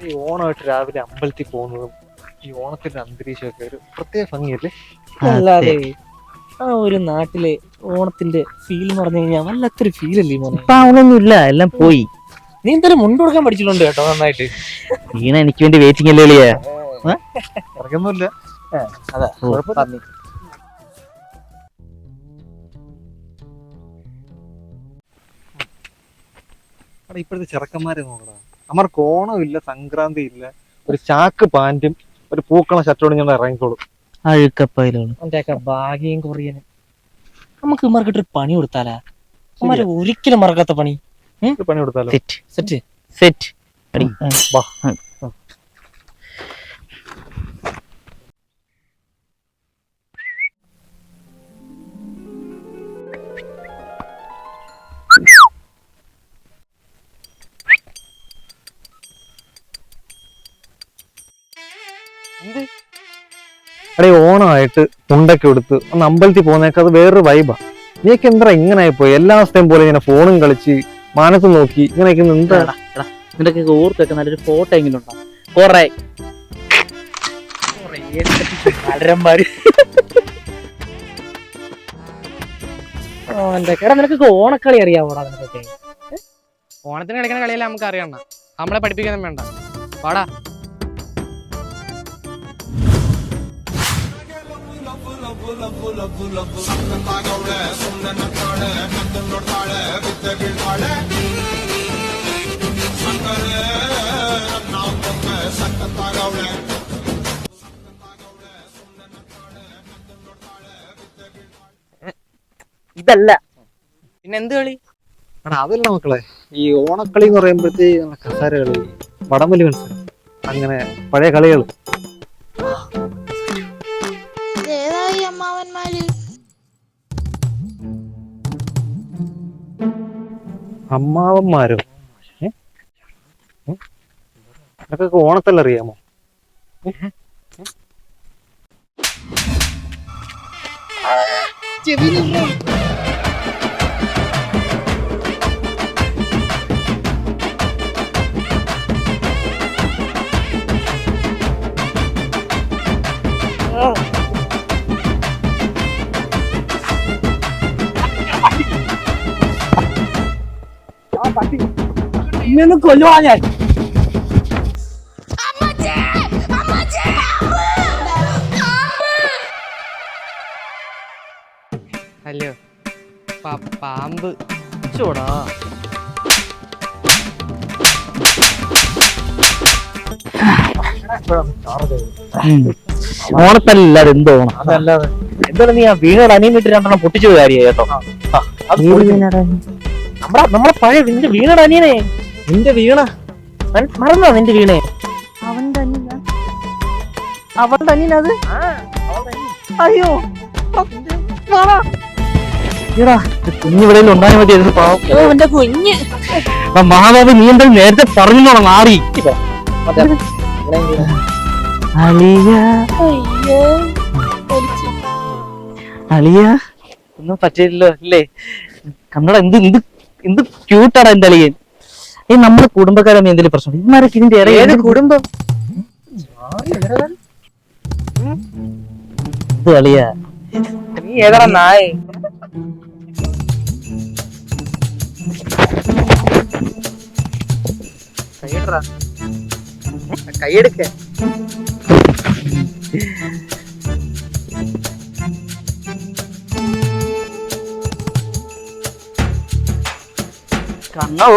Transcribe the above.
ഈ ഓണമായിട്ട് രാവിലെ അമ്പലത്തിൽ പോകുന്നതും ഈ ഓണത്തിന്റെ അന്തരീക്ഷമൊക്കെ ഒരു പ്രത്യേക ഭംഗിയല്ലേ? അല്ലാതെ ആ ഒരു നാട്ടിലെ ഓണത്തിന്റെ ഫീൽ എന്ന് പറഞ്ഞു കഴിഞ്ഞാൽ വല്ലാത്തൊരു ഫീൽ അല്ലേ മോനെ? ഇപ്പൊ അവളൊന്നും ഇല്ല എല്ലാം പോയി. നീ എന്തായാലും മുണ്ട് കൊടുക്കാൻ പഠിച്ചിട്ടുണ്ട് കേട്ടോ നന്നായിട്ട്. വീണ എനിക്ക് വേണ്ടി വെയിറ്റിംഗ് അല്ലേ ഇറങ്ങുന്നില്ല അതാ. കുഴപ്പമില്ല. അവിടെ ഇപ്പോഴത്തെ ചെറുക്കന്മാരെ നോക്കടാ അവർക്ക് ഇല്ല സംക്രാന്തി ഇല്ല ഒരു ചാക്ക് പാന്റും ഒരു പൂക്കള ഷർട്ടോട് ഞാൻ ഇറങ്ങിക്കോളും. ഭാഗ്യം കൊറിയന്. നമുക്ക് ഇമാർക്കിട്ട് ഒരു പണി കൊടുത്താലാ? അമ്മമാര് ഒരിക്കലും മറക്കാത്ത പണി. ഒരു പണി കൊടുത്താലോ? സെറ്റ്. സെറ്റ്. സെറ്റ്. അടി ഓണമായിട്ട് തുണ്ടൊക്കെ എടുത്ത് ഒന്ന് അമ്പലത്തിൽ പോകുന്നേക്ക് അത് വേറൊരു വൈബാ നീക്ക് എന്താ ഇങ്ങനെ ആയിപ്പോയി എല്ലാ അവസ്ഥയും പോലെ ഇങ്ങനെ ഫോണും കളിച്ച് മാനത്ത് നോക്കി ഇങ്ങനെയൊക്കെ എന്താ? നിനക്ക് ഓർത്തൊക്കെ നല്ലൊരു ഫോട്ടോ എങ്കിലും ഉണ്ടാവും കൊറേ. നിനക്ക് ഓണക്കളി അറിയാവോടാ നിനക്കൊക്കെ? ഓണത്തിന് കളിക്കുന്ന കളിയല്ല നമുക്ക് അറിയണ്ട നമ്മളെ പഠിപ്പിക്കാനും വേണ്ട. പാടാ ഇതല്ല. പിന്നെ എന്ത് കളി? എടാ അതല്ല മക്കളെ ഈ ഓണക്കളി എന്ന് പറയുമ്പോഴത്തേ കസാര കളി വടംവലി മത്സരം അങ്ങനെ പഴയ കളികൾ അമ്മാവന്മാരോ? അതൊക്കെ? ഓണത്തല്ല അറിയാമോ? ഏ? ഏ? ഇന്നൊന്നും കൊല്ലുവാ ഞാൻ. ഹലോ പാമ്പ്. ചോടാ. ഓണത്തല്ലാതെ എന്തോ ഓണം? അതല്ലാതെ. എന്തായാലും നീ ആ വീണയുടെ അനിയൻ വീട്ടിൽ രണ്ടെണ്ണം പൊട്ടിച്ചു കാര്യ കേട്ടോ? അത്. നമ്മുടെ നമ്മളെ പഴയ നിന്റെ വീണയുടെ അനിയനെ. നിന്റെ വീണ? മറന്നോ നിന്റെ വീണേ? അവന്റെ അനിയന അവളുടെ അനിയനത് അയ്യോ. കുഞ്ഞിവിടയിൽ ഉണ്ടായ മതി പാവം. എന്റെ കുഞ്ഞ്. ആ മഹാബാബു നീ എന്താ നേരത്തെ പറഞ്ഞോളാം മാറി. അളിയ. ഒന്നും പറ്റില്ലല്ലോ അല്ലേ കന്നഡ എന്ത് എന്ത് എന്ത് ക്യൂട്ടാടാ എന്റെ അളിയൻ. ഈ നമ്മുടെ കുടുംബക്കാരമ്മ എന്തെങ്കിലും പ്രശ്നം? ഇമാരൊക്കെ ഇതിന്റെ ഏത് കുടുംബം? ഇത് അളിയ. നീ ഏതാ നായ? കൈയെടുക്ക കണ്ണോ